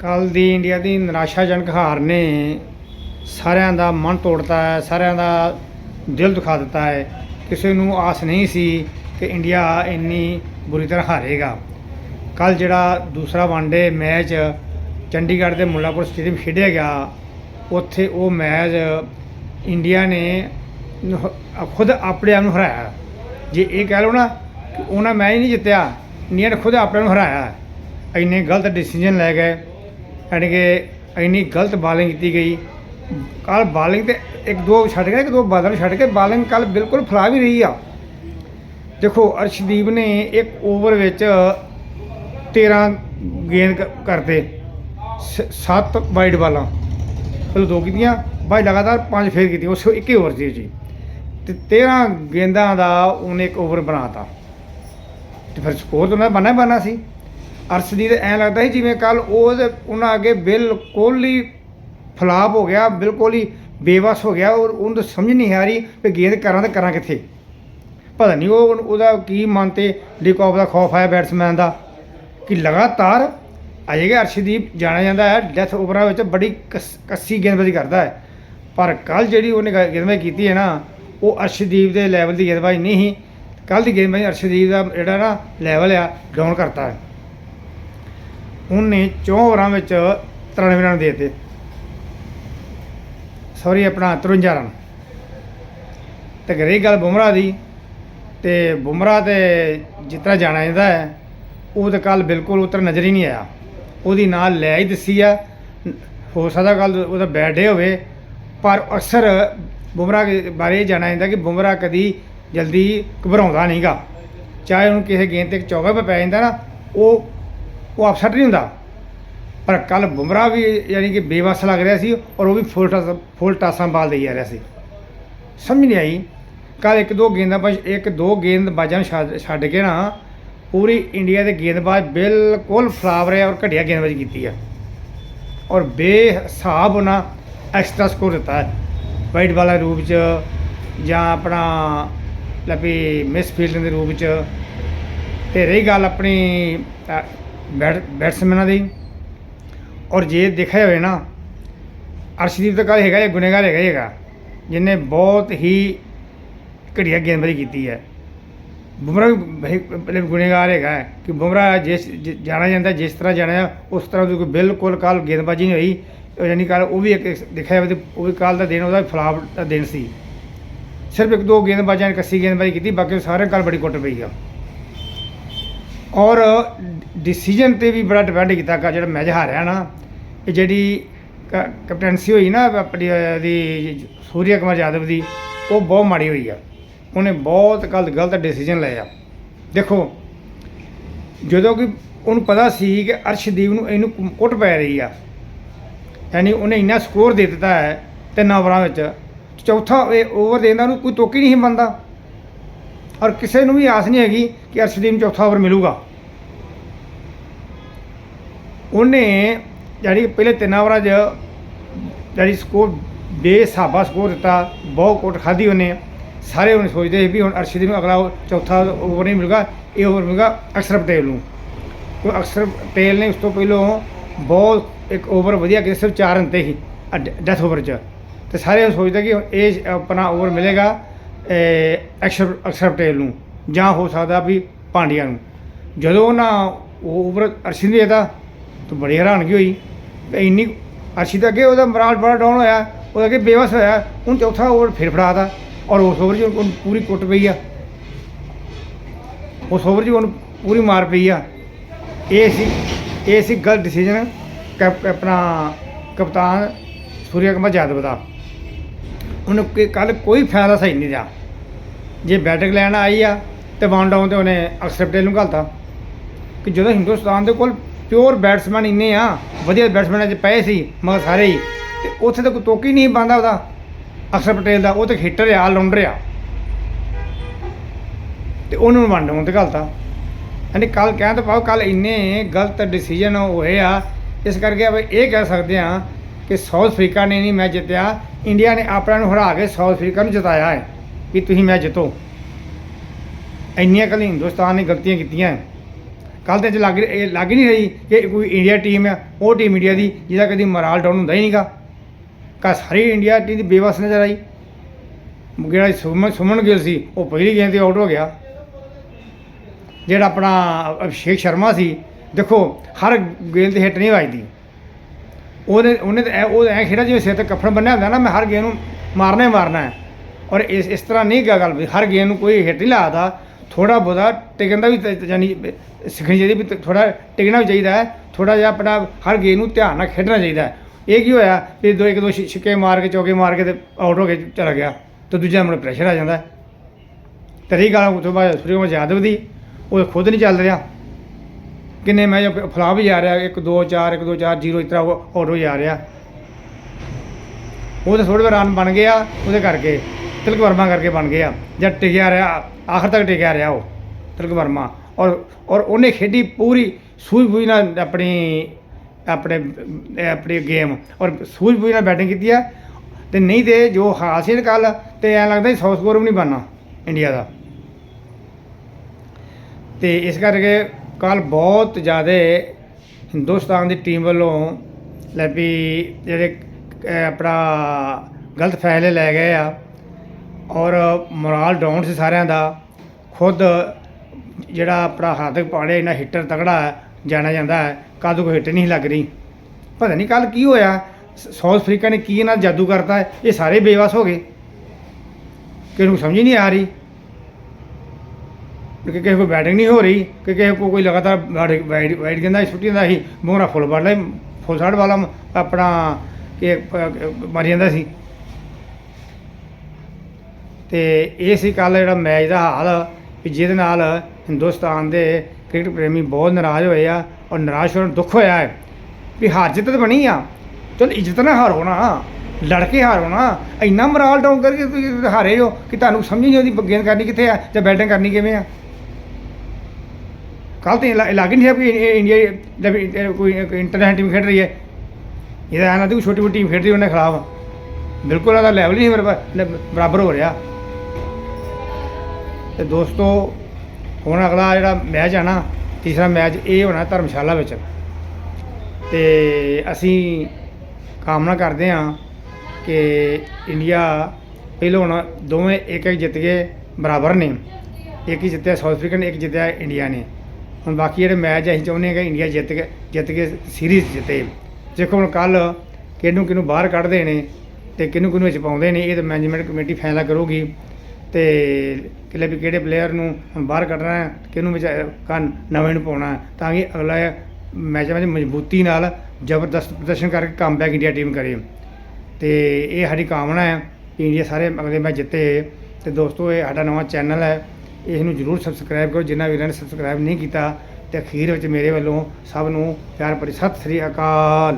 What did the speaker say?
ਕੱਲ ਦੀ ਇੰਡੀਆ ਦੀ ਨਿਰਾਸ਼ਾਜਨਕ ਹਾਰ ਨੇ ਸਾਰਿਆਂ ਦਾ ਮਨ ਤੋੜਤਾ ਹੈ, ਸਾਰਿਆਂ ਦਾ ਦਿਲ ਦੁਖਾ ਦਿੱਤਾ ਹੈ। ਕਿਸੇ ਨੂੰ ਆਸ ਨਹੀਂ ਸੀ ਕਿ ਇੰਡੀਆ ਇੰਨੀ ਬੁਰੀ ਤਰ੍ਹਾਂ ਹਾਰੇਗਾ। ਕੱਲ ਜਿਹੜਾ ਦੂਸਰਾ ਵਨਡੇ ਮੈਚ ਚੰਡੀਗੜ੍ਹ ਦੇ ਮੁੱਲਾਪੁਰ ਸਟੇਡੀਅਮ ਖੇਡਿਆ ਗਿਆ, ਉੱਥੇ ਉਹ ਮੈਚ ਇੰਡੀਆ ਨੇ ਖੁਦ ਆਪਣੇ ਆਪ ਨੂੰ ਹਰਾਇਆ। ਜੇ ਇਹ ਕਹਿ ਲਓ ਨਾ ਕਿ ਉਹਨਾਂ ਮੈਚ ਨਹੀਂ ਜਿੱਤਿਆ, ਇੰਡੀਆ ਨੇ ਖੁਦ ਆਪਣੇ ਨੂੰ ਹਰਾਇਆ। ਇੰਨੇ ਗਲਤ ਡਿਸੀਜਨ ਲੈ ਗਏ। ਯਾਨੀ ਕਿ ਇੰਨੀ ਗਲਤ ਬਾਲਿੰਗ ਕੀਤੀ ਗਈ। ਕੱਲ ਬਾਲਿੰਗ ਤੇ ਇੱਕ ਦੋ ਛੱਡ ਗਿਆ ਇੱਕ ਦੋ ਬਾਦਲ ਛੱਡ ਕੇ ਬਾਲਿੰਗ ਕੱਲ ਬਿਲਕੁਲ ਫਲਾ ਵੀ ਰਹੀ ਆ। ਦੇਖੋ, ਅਰਸ਼ਦੀਪ ਨੇ ਇੱਕ ਓਵਰ ਵਿੱਚ 13 ਗੇਂਦ ਕ- ਕਰਤੇ। 7 ਵਾਈਡ ਬਾਲਾਂ। ਪਹਿਲਾਂ ਦੋ ਕੀਤੀਆਂ ਬਾਈ ਲਗਾਤਾਰ ਪੰਜ ਫੇਰ ਕੀਤੀਆਂ। ਉਸ ਇੱਕੇ ਓਵਰ 'ਚ ਜੀ। ਤੇ 13 ਗੇਂਦਾਂ ਦਾ ਉਹਨੇ ਇੱਕ ਓਵਰ ਬਣਾਤਾ। ਤੇ ਫਿਰ ਸਕੋਰ ਤਾਂ ਉਹਨਾਂ ਬਣਨਾ ਹੀ ਬਣਨਾ ਸੀ। ਅਰਸ਼ਦੀਪ, ਐਂ ਲੱਗਦਾ ਸੀ ਜਿਵੇਂ ਕੱਲ ਉਹ ਉਹਨਾਂ ਅੱਗੇ ਬਿਲਕੁਲ ਹੀ ਫਲਾਪ ਹੋ ਗਿਆ, ਬਿਲਕੁਲ ਹੀ ਬੇਵਸ ਹੋ ਗਿਆ, ਔਰ ਉਹਨੂੰ ਸਮਝ ਨਹੀਂ ਆ ਰਹੀ ਵੀ ਗੇਂਦ ਕਰਾਂ ਤਾਂ ਕਰਾਂ ਕਿੱਥੇ। ਪਤਾ ਨਹੀਂ ਉਹ ਉਹਦਾ ਕੀ ਮਨ ਤੇ ਡੀਕੌਪ ਦਾ ਖੌਫ ਆਇਆ ਬੈਟਸਮੈਨ ਦਾ, ਕਿ ਲਗਾਤਾਰ ਅਜੇ ਅਰਸ਼ਦੀਪ ਜਾਣਿਆ ਜਾਂਦਾ ਹੈ ਡੈਥ ਓਵਰਾਂ ਵਿੱਚ ਬੜੀ ਕਸ- ਕੱਸੀ ਗੇਂਦਬਾਜ਼ੀ ਕਰਦਾ ਹੈ। ਪਰ ਕੱਲ ਜਿਹੜੀ ਉਹਨੇ ਗੇਂਦਬਾਜ਼ੀ ਕੀਤੀ ਹੈ ਨਾ, ਉਹ ਅਰਸ਼ਦੀਪ ਦੇ ਲੈਵਲ ਦੀ ਗੇਂਦਬਾਜ਼ੀ ਨਹੀਂ ਸੀ। ਕੱਲ ਦੀ ਗੇਂਦਬਾਜ਼ੀ ਅਰਸ਼ਦੀਪ ਦਾ ਜਿਹੜਾ ਨਾ ਲੈਵਲ ਆ ਡਾਊਨ ਕਰਤਾ ਹੈ। ਉਹਨੇ 4 ਓਵਰਾਂ ਵਿੱਚ 93 ਰਨ ਦੇ ਦਿੱਤੇ। ਸੌਰੀ ਆਪਣਾ 53 ਰਨ। ਤੇ ਰਹੀ ਗੱਲ ਬੁਮਰਾਹ ਦੀ, ਤੇ ਬੁਮਰਾਹ ਤੇ ਜਿਸ ਤਰ੍ਹਾਂ ਜਾਣਾ ਜਾਂਦਾ ਹੈ, ਉਹ ਤਾਂ ਕੱਲ ਬਿਲਕੁਲ ਉਤਰ ਨਜ਼ਰ ਹੀ ਨਹੀਂ ਆਇਆ। ਉਹਦੀ ਨਾਲ ਲੈ ਹੀ ਦੱਸੀ ਆ। ਹੋ ਸਕਦਾ ਕੱਲ ਉਹਦਾ ਬੈਡ ਡੇ ਹੋਵੇ, ਪਰ ਅਕਸਰ ਬੁਮਰਾਹ ਬਾਰੇ ਇਹ ਜਾਣਾ ਜਾਂਦਾ ਕਿ ਬੁਮਰਾਹ ਕਦੀ ਜਲਦੀ ਘਬਰਾਉਂਦਾ ਨਹੀਂਗਾ ਚਾਹੇ ਉਹਨੂੰ ਕਿਸੇ ਗੇਂਦ ਤੇ ਚੌਗਾ ਪੈ ਜਾਂਦਾ ਨਾ, ਉਹ ਉਹ ਅਪਸੈਟ ਨਹੀਂ ਹੁੰਦਾ। ਪਰ ਕੱਲ ਬੁਮਰਾਹ ਵੀ ਯਾਨੀ ਕਿ ਬੇਵਸ ਲੱਗ ਰਿਹਾ ਸੀ ਔਰ ਉਹ ਵੀ ਫੁੱਲ ਟਾਸ ਫੁੱਲ ਟਾਸਾਂ ਬਾਲ ਦੇਈ ਜਾ ਰਿਹਾ ਸੀ। ਸਮਝ ਨਹੀਂ ਆਈ। ਕੱਲ ਇੱਕ ਦੋ ਗੇਂਦਾਬਾਜ਼ ਇੱਕ ਦੋ ਗੇਂਦਬਾਜ਼ਾਂ ਨੂੰ ਛੱਡ ਛੱਡ ਕੇ ਨਾ ਪੂਰੀ ਇੰਡੀਆ ਦੇ ਗੇਂਦਬਾਜ਼ ਬਿਲਕੁਲ ਫਲਾਵ ਰਿਹਾ ਔਰ ਘਟੀਆ ਗੇਂਦਬਾਜ਼ੀ ਕੀਤੀ ਹੈ ਔਰ ਬੇਹਿਸਾਬ ਉਹਨਾਂ ਐਕਸਟਰਾ ਸਕੋਰ ਦਿੱਤਾ ਹੈ। ਵਾਈਟ ਬਾਲ ਦੇ ਰੂਪ ਚ ਜਾਂ ਆਪਣਾ ਲੱਭੀ ਮਿਸ ਫੀਲਡਿੰਗ ਦੇ ਰੂਪ ਚ। ਤੇ ਰਹੀ ਗੱਲ ਆਪਣੀ ਅ, ਬੈਟ ਬੈਟਸਮੈਨਾਂ ਦੀ। ਔਰ ਜੇ ਦੇਖਿਆ ਹੋਵੇ ਨਾ, ਅਰਸ਼ਦੀਪ ਤਾਂ ਕੱਲ੍ਹ ਹੈਗਾ ਇਹ ਗੁਨੇਗਾਰ ਹੈਗਾ ਹੀ ਹੈਗਾ, ਜਿਹਨੇ ਬਹੁਤ ਹੀ ਘਟੀਆ ਗੇਂਦਬਾਜ਼ੀ ਕੀਤੀ ਹੈ। ਬੁਮਰਾ ਵੀ ਬੜੇ ਗੁਨੇਗਾਰ ਹੈਗਾ ਹੈ ਕਿ ਬੁਮਰਾ ਜਿਸ ਜ- ਜਾਣਾ ਜਾਂਦਾ, ਜਿਸ ਤਰ੍ਹਾਂ ਜਾਣਾ ਉਸ ਤਰ੍ਹਾਂ ਦੀ ਕੋਈ ਬਿਲਕੁਲ ਕੱਲ ਗੇਂਦਬਾਜ਼ੀ ਨਹੀਂ ਹੋਈ। ਉਹ ਯਾਨੀ ਕੱਲ ਉਹ ਵੀ ਇੱਕ ਦੇਖਿਆ ਜਾਵੇ ਤੇ ਉਹ ਵੀ ਕੱਲ ਦਾ ਦਿਨ, ਉਹਦਾ ਫਲਾਪ ਦਾ ਦਿਨ ਸੀ। ਸਿਰਫ ਇੱਕ ਦੋ ਗੇਂਦਬਾਜ਼ਾਂ ਨੇ ਕੱਸੀ ਗੇਂਦਬਾਜ਼ੀ ਕੀਤੀ, ਬਾਕੀ ਸਾਰੇ ਕੱਲ ਬੜੀ ਕੁੱਟ ਪਈ ਆ। ਔਰ ਡਿਸੀਜਨ ਤੇ ਵੀ ਬੜਾ ਡਿਪੈਂਡ ਕੀਤਾ ਕਿ ਜਿਹੜਾ ਮੈਚ ਹਾਰਿਆ ਨਾ। ਇਹ ਜਿਹੜੀ ਕ- ਕੈਪਟੈਂਸੀ ਹੋਈ ਨਾ ਆਪਣੀ ਦੀ ਸੂਰਿਆ ਕੁਮਾਰ ਯਾਦਵ ਦੀ, ਉਹ ਬਹੁਤ ਮਾੜੀ ਹੋਈ ਆ। ਉਹਨੇ ਬਹੁਤ ਗਲਤ ਗਲਤ ਡਿਸੀਜਨ ਲਏ ਆ। ਦੇਖੋ, ਜਦੋਂ ਕਿ ਉਹਨੂੰ ਪਤਾ ਸੀ ਕਿ ਅਰਸ਼ਦੀਪ ਨੂੰ ਇਹਨੂੰ ਕੁੱਟ ਪੈ ਰਹੀ ਆ। ਯਾਨੀ ਉਹਨੇ ਇੰਨਾ ਸਕੋਰ ਦੇ ਦਿੱਤਾ ਹੈ ਤਿੰਨ ਓਵਰਾਂ ਵਿੱਚ। ਚੌਥਾ ਓਵਰ ਦੇਣ ਦਾ ਉਹਨੂੰ ਕੋਈ ਤੋਕੀ ਨਹੀਂ ਸੀ ਮੰਨਦਾ। ਔਰ ਕਿਸੇ ਨੂੰ ਵੀ ਆਸ ਨਹੀਂ ਹੈਗੀ ਕਿ ਅਰਸ਼ਦੀਪ ਚੌਥਾ ਓਵਰ ਮਿਲੂਗਾ। ਉਹਨੇ ਜਿਹੜੀ ਪਹਿਲੇ ਤਿੰਨ ਓਵਰਾਂ 'ਚ ਜਿਹੜੀ ਸਕੋਰ ਬੇਸਾਬਾ ਸਕੋਰ ਦਿੱਤਾ, ਬਹੁਤ ਕੋਟ ਖਾਧੀ ਉਹਨੇ। ਸਾਰੇ ਉਹਨੇ ਸੋਚਦੇ ਸੀ ਵੀ ਹੁਣ ਅਰਸ਼ਦੀਪ ਨੂੰ ਅਗਲਾ ਚੌਥਾ ਓਵਰ ਨਹੀਂ ਮਿਲੂਗਾ, ਇਹ ਓਵਰ ਮਿਲੂਗਾ ਅਕਸਰ ਪਟੇਲ ਨੂੰ। ਕਿਉਂ ਅਕਸਰ ਪਟੇਲ ਨੇ ਉਸ ਤੋਂ ਪਹਿਲਾਂ ਬਹੁਤ ਇੱਕ ਓਵਰ ਵਧੀਆ ਕੀਤਾ, ਸਿਰਫ 4 ਰਨ ਤੇ ਹੀ ਡੈਥ ਓਵਰ 'ਚ। ਤੇ ਸਾਰੇ ਉਹ ਸੋਚਦੇ ਕਿ ਇਹ ਆਪਣਾ ਓਵਰ ਮਿਲੇਗਾ। ਇਹ ਅਕਸਰ ਪਟੇਲ ਨੂੰ ਜਾਂ ਹੋ ਸਕਦਾ ਵੀ ਪਾਂਡਿਆ ਨੂੰ। ਜਦੋਂ ਉਹਨਾਂ ਉਹ ਓਵਰ ਅਰਸ਼ਦੀਪ ਨੇ ਦਿੱਤਾ, ਤਾਂ ਬੜੀ ਹੈਰਾਨਗੀ ਹੋਈ। ਵੀ ਇੰਨੀ ਅਰਸ਼ਦੀਪ ਅੱਗੇ ਉਹਦਾ ਮਰਾਲ ਬੜਾ ਡਾਊਨ ਹੋਇਆ, ਉਹਦਾ ਅੱਗੇ ਬੇਵਸ ਹੋਇਆ, ਹੁਣ ਚੌਥਾ ਓਵਰ ਫਿਰ ਫੜਾਤਾ ਔਰ ਉਸ ਓਵਰ 'ਚ ਉਹਨੂੰ ਪੂਰੀ ਕੁੱਟ ਪਈ ਆ। ਉਸ ਓਵਰ 'ਚ ਉਹਨੂੰ ਪੂਰੀ ਮਾਰ ਪਈ ਆ। ਇਹ ਸੀ ਇਹ ਸੀ ਗਲਤ ਡਿਸੀਜਨ ਕੈਪ, ਆਪਣਾ ਕਪਤਾਨ ਸੂਰਿਆ ਕੁਮਾਰ ਯਾਦਵ ਦਾ। ਉਹਨੂੰ ਕਿ ਕੱਲ ਕੋਈ ਫਾਇਦਾ ਸਹੀ ਨਹੀਂ ਰਿਹਾ। ਜੇ ਬੈਟਿੰਗ ਲੈਣ ਆਈ ਆ ਤੇ ਵਨ ਡਾਊਨ ਤੇ ਉਹਨੇ ਅਕਸਰ ਪਟੇਲ ਨੂੰ ਘਲਤਾ। ਕਿ ਜਦੋਂ ਹਿੰਦੁਸਤਾਨ ਦੇ ਕੋਲ ਪਿਓਰ ਬੈਟਸਮੈਨ ਇੰਨੇ ਆ, ਵਧੀਆ ਬੈਟਸਮੈਨ ਅੱਜ ਪਏ ਸੀ, ਮਗਰ ਸਾਰੇ ਹੀ, ਤੇ ਉੱਥੇ ਤਾਂ ਕੋਈ ਤੋਕੀ ਨਹੀਂ ਬੰਦਾ ਉਹਦਾ। ਅਕਸਰ ਪਟੇਲ ਦਾ ਉਹ ਤਾਂ ਹਿੱਟਰ ਆ ਆਲਰਾਊਂਡਰ ਆ ਤੇ ਉਹਨੂੰ ਵਨ ਡਾਊਨ ਤੇ ਘਲਤਾ। ਯਾਨੀ ਕੱਲ ਕਹਿਣ ਤੋਂ ਪਾਓ ਕੱਲ ਇੰਨੇ ਗਲਤ ਡਿਸੀਜਨ ਹੋਏ ਆ, ਇਸ ਕਰਕੇ ਆਪਾਂ ਇਹ ਕਹਿ ਸਕਦੇ ਆ ਕਿ ਸਾਊਥ ਅਫਰੀਕਾ ਨੇ ਨਹੀਂ ਮੈਚ ਜਿੱਤਿਆ, ਇੰਡੀਆ ਨੇ ਆਪਣਾ ਨੂੰ ਹਰਾ ਕੇ ਸਾਊਥ ਅਫਰੀਕਾ ਨੂੰ ਜਿਤਾਇਆ ਹੈ ਕਿ ਤੁਸੀਂ ਮੈਚ ਜਿੱਤੋ। ਇੰਨੀਆਂ ਕੱਲ ਹਿੰਦੁਸਤਾਨ ਨੇ ਗਲਤੀਆਂ ਕੀਤੀਆਂ। ਕੱਲ ਤੇ ਅੱਜ ਲੱਗ ਇਹ ਲੱਗ ਹੀ ਨਹੀਂ ਰਹੀ ਕਿ ਕੋਈ ਇੰਡੀਆ ਟੀਮ ਹੈ ਉਹ ਟੀਮ ਇੰਡੀਆ ਦੀ, ਜਿਹਦਾ ਕਦੀ ਮੋਰਾਲ ਡਾਊਨ ਹੁੰਦਾ ਹੀ ਨਹੀਂਗਾ। ਕਾ ਸਾਰੀ ਇੰਡੀਆ ਟੀਮ ਦੀ ਬੇਵਸ ਨਜ਼ਰ ਆਈ। ਜਿਹੜਾ ਸੁਮਨ ਸੁਮਨ ਗਿੱਲ ਸੀ, ਉਹ ਪਹਿਲੀ ਗੇਂਦ ਤੇ ਆਊਟ ਹੋ ਗਿਆ। ਜਿਹੜਾ ਆਪਣਾ ਅਭਿਸ਼ੇਕ ਸ਼ਰਮਾ ਸੀ, ਦੇਖੋ, ਹਰ ਗੇਂਦ ਤੇ ਹਿੱਟ ਨਹੀਂ ਵੱਜਦੀ। ਉਹਨੇ ਉਹਨੇ ਤਾਂ ਐ- ਉਹ ਐ ਖੇਡਾ ਜਿਵੇਂ ਸਿਰ ਤੇ ਕੱਫਣ ਬੰਨਿਆ ਹੁੰਦਾ ਨਾ, ਮੈਂ ਹਰ ਗੇਮ ਨੂੰ ਮਾਰਨਾ ਹੀ ਮਾਰਨਾ ਹੈ। ਔਰ ਇਸ ਇਸ ਤਰ੍ਹਾਂ ਨਹੀਂ ਗਾ ਗੱਲ ਵੀ, ਹਰ ਗੇਮ ਨੂੰ ਕੋਈ ਹਿੱਟ ਨਹੀਂ ਲਾਦਾ। ਥੋੜਾ ਬਹੁਤਾ ਟਿਕਣ ਦਾ ਵੀ ਤ- ਯਾਨੀ ਸਿੱਖਣੀ ਚਾਹੀਦੀ ਵੀ ਥੋੜਾ ਟਿਕਣਾ ਵੀ ਚਾਹੀਦਾ ਹੈ। ਥੋੜਾ ਜਿਹਾ ਆਪਣਾ ਹਰ ਗੇਮ ਨੂੰ ਧਿਆਨ ਨਾਲ ਖੇਡਣਾ ਚਾਹੀਦਾ ਹੈ। ਇਹ ਕੀ ਹੋਇਆ ਵੀ ਦੋ, ਇੱਕ ਦੋ ਛਿ- ਛਿੱਕੇ ਮਾਰ ਕੇ, ਚੌਕੇ ਮਾਰ ਕੇ ਤੇ ਆਊਟ ਹੋ ਕੇ ਚਲਾ ਗਿਆ। ਤੇ ਦੂਜਾ ਮੁੜ ਪ੍ਰੈਸ਼ਰ ਆ ਜਾਂਦਾ ਹੈ। ਤੇ ਰਹੀ ਗੱਲ ਉਸ ਤੋਂ ਬਾਅਦ ਸੂਰਯਕੁਮਾਰ ਯਾਦਵ ਦੀ ਉਹ ਖੁਦ ਨਹੀਂ ਚੱਲ ਰਿਹਾ। ਕਿੰਨੇ ਮੈਂ ਫਲਾਪ ਹੀ ਜਾ ਰਿਹਾ 1 2 4 1 2 4 0 ਇਸ ਤਰ੍ਹਾਂ ਉਹ ਆਊਟ ਹੋ ਜਾ ਰਿਹਾ। ਉਹ ਤਾਂ ਥੋੜੇ ਰਨ ਬਣ ਗਿਆ, ਉਹਦੇ ਕਰਕੇ ਤਿਲਕ ਵਰਮਾ ਕਰਕੇ ਬਣ ਗਿਆ ਜਦ ਟਿਕਿਆ ਰਿਹਾ, ਆਖਰ ਤੱਕ ਟਿਕਿਆ ਰਿਹਾ ਉਹ, ਤਿਲਕ ਵਰਮਾ। ਔਰ ਔਰ ਉਹਨੇ ਖੇਡੀ ਪੂਰੀ ਸੂਝ ਬੂਝ ਨਾਲ ਆਪਣੀ, ਆਪਣੇ, ਆਪਣੀ ਗੇਮ ਔਰ ਸੂਝ ਬੂਝ ਨਾਲ ਬੈਟਿੰਗ ਕੀਤੀ ਆ। ਤੇ ਨਹੀਂ ਤੇ ਜੋ ਹਾਸਿਲ ਕੱਲ ਤੇ ਐਂ ਲੱਗਦਾ 100 ਸਕੋਰ ਵੀ ਨਹੀਂ ਬਣਨਾ ਇੰਡੀਆ ਦਾ। ਤੇ ਇਸ ਕਰਕੇ ਕੱਲ ਬਹੁਤ ਜ਼ਿਆਦਾ ਹਿੰਦੁਸਤਾਨ ਦੀ ਟੀਮ ਵੱਲੋਂ ਲੈ ਵੀ ਜਿਹੜੇ ਆਪਣਾ ਗਲਤ ਫੈਸਲੇ ਲੈ ਗਏ ਆ ਔਰ ਮੋਰਾਲ ਡਾਊਨ ਸੀ ਸਾਰਿਆਂ ਦਾ, ਖੁਦ ਜਿਹੜਾ ਆਪਣਾ ਹਾਰਦਿਕ ਪਾਂਡਿਆ ਇਹਨਾਂ ਹਿੱਟਰ ਤਗੜਾ ਜਾਣਿਆ ਜਾਂਦਾ ਹੈ ਕਦੋਂ ਕੋਈ ਹਿੱਟ ਨਹੀਂ ਲੱਗ ਰਹੀ। ਪਤਾ ਨਹੀਂ ਕੱਲ ਕੀ ਹੋਇਆ ਸਾਊਥ ਅਫਰੀਕਾ ਨੇ ਕੀ ਇਹਨਾਂ ਜਾਦੂ ਕਰਤਾ ਇਹ ਸਾਰੇ ਬੇਵਸ ਹੋ ਗਏ। ਕਿਸੇ ਨੂੰ ਸਮਝ ਨਹੀਂ ਆ ਰਹੀ? ਕਿ ਕਿਸੇ ਕੋਈ ਬੈਟਿੰਗ ਨਹੀਂ ਹੋ ਰਹੀ, ਕਿ ਕਿਸੇ ਕੋ ਕੋਈ ਲਗਾਤਾਰ ਵਾਈਡ ਵਾਈਡ ਵਾਈਡ ਕਹਿੰਦਾ ਛੁੱਟੀ ਹੁੰਦਾ ਸੀ ਬੁਮਰਾ ਫੁੱਲ ਵਾਲਾ ਫੁੱਲ ਸਾਈਡ ਵਾਲਾ ਆਪਣਾ ਕਿ ਮਾਰੀ ਜਾਂਦਾ ਸੀ। ਤੇ ਇਹ ਸੀ ਕੱਲ ਜਿਹੜਾ ਮੈਚ ਦਾ ਹਾਲ, ਵੀ ਜਿਹਦੇ ਨਾਲ ਹਿੰਦੁਸਤਾਨ ਦੇ ਕ੍ਰਿਕਟ ਪ੍ਰੇਮੀ ਬਹੁਤ ਨਾਰਾਜ਼ ਹੋਏ ਆ ਔਰ ਨਿਰਾਸ਼ ਹੋਣ ਦੁੱਖ ਹੋਇਆ ਹੈ, ਵੀ ਹਾਰ ਜਿੱਤ ਤਾਂ ਬਣੀ ਆ, ਚਲ ਇੱਜ਼ਤ ਨਾਲ ਹਾਰੋ ਨਾ ਲੜ ਕੇ ਹਾਰੋ ਨਾ ਇੰਨਾ ਮਰਾਲ ਡਾਊਨ ਕਰਕੇ ਤੁਸੀਂ ਹਾਰੇ ਹੋ ਕਿ ਤੁਹਾਨੂੰ ਸਮਝ ਨਹੀਂ ਆਉਂਦੀ ਗੇਂਦ ਕਰਨੀ ਕਿੱਥੇ ਆ ਜਾਂ ਬੈਟਿੰਗ ਕਰਨੀ ਕਿਵੇਂ ਆ। ਕੱਲ ਤੇ ਲੱਗ ਹੀ ਨਹੀਂ ਹੈ ਕਿ ਇੰਡੀਆ ਕੋਈ ਇੰਟਰਨੈਸ਼ਨਲ ਟੀਮ ਖੇਡ ਰਹੀ ਹੈ। ਇਹਦਾ ਐਂ ਲੱਗਦਾ ਛੋਟੀ ਮੋਟੀ ਟੀਮ ਖੇਡ ਰਹੀ ਉਹਨੇ ਖਿਲਾਫ। ਬਿਲਕੁਲ ਉਹਦਾ ਲੈਵਲ ਹੀ ਨਹੀਂ ਬਰਾਬਰ ਬਰਾਬਰ ਹੋ ਰਿਹਾ। ਤੇ ਦੋਸਤੋ, ਹੁਣ ਅਗਲਾ ਜਿਹੜਾ ਮੈਚ ਆ ਨਾ, ਤੀਸਰਾ ਮੈਚ ਇਹ ਹੋਣਾ ਧਰਮਸ਼ਾਲਾ ਵਿੱਚ। ਤੇ ਅਸੀਂ ਕਾਮਨਾ ਕਰਦੇ ਹਾਂ ਕਿ ਇੰਡੀਆ ਪਹਿਲੋਂ ਹੁਣ ਦੋਵੇਂ ਇੱਕ ਇੱਕ ਜਿੱਤ ਗਏ ਬਰਾਬਰ ਨੇ। ਇੱਕ ਹੀ ਜਿੱਤਿਆ ਸਾਊਥ ਅਫਰੀਕਾ ਨੇ ਇੱਕ ਜਿੱਤਿਆ ਇੰਡੀਆ ਨੇ। ਹੁਣ ਬਾਕੀ ਜਿਹੜੇ ਮੈਚ ਅਸੀਂ ਚਾਹੁੰਦੇ ਹਾਂ ਕਿ ਇੰਡੀਆ ਜਿੱਤ ਕੇ ਜਿੱਤ ਕੇ ਸੀਰੀਜ਼ ਜਿੱਤੇ। ਦੇਖੋ ਹੁਣ ਕੱਲ ਕਿਹਨੂੰ ਕਿਹਨੂੰ ਬਾਹਰ ਕੱਢਦੇ ਨੇ ਤੇ ਕਿਹਨੂੰ ਕਿਹਨੂੰ ਵਿੱਚ ਪਾਉਂਦੇ ਨੇ, ਇਹ ਤਾਂ ਮੈਨੇਜਮੈਂਟ ਕਮੇਟੀ ਫੈਸਲਾ ਕਰੂਗੀ। ਤੇ ਕਿਲੇ ਵੀ ਕਿਹੜੇ ਪਲੇਅਰ ਨੂੰ ਬਾਹਰ ਕੱਢਣਾ ਹੈ, ਕਿਹਨੂੰ ਵਿੱਚ ਕੰਨ ਨਵੇਂ ਨੂੰ ਪਾਉਣਾ ਤਾਂ ਕਿ ਅਗਲਾ ਮੈਚਾਂ ਵਿੱਚ ਮਜ਼ਬੂਤੀ ਨਾਲ ਜ਼ਬਰਦਸਤ ਪ੍ਰਦਰਸ਼ਨ ਕਰਕੇ ਕਮਬੈਕ ਇੰਡੀਆ ਟੀਮ ਕਰੇ। ਤੇ ਇਹ ਸਾਡੀ ਕਾਮਨਾ ਹੈ ਕਿ ਇੰਡੀਆ ਸਾਰੇ ਅਗਲੇ ਮੈਚ ਜਿੱਤੇ। ਤੇ ਦੋਸਤੋ, ਇਹ ਸਾਡਾ ਨਵਾਂ ਚੈਨਲ ਹੈ। ਇਸ ਨੂੰ ਜਰੂਰ ਸਬਸਕ੍ਰਾਈਬ ਕਰੋ, ਜਿਨ੍ਹਾਂ ਵੀਰਾਂ ਨੇ ਸਬਸਕ੍ਰਾਈਬ ਨਹੀਂ ਕੀਤਾ ਤੇ ਅਖੀਰ ਵਿੱਚ ਮੇਰੇ ਵੱਲੋਂ ਸਭ ਨੂੰ ਪਿਆਰ ਭਰੀ ਸਤਿ ਸ੍ਰੀ ਅਕਾਲ।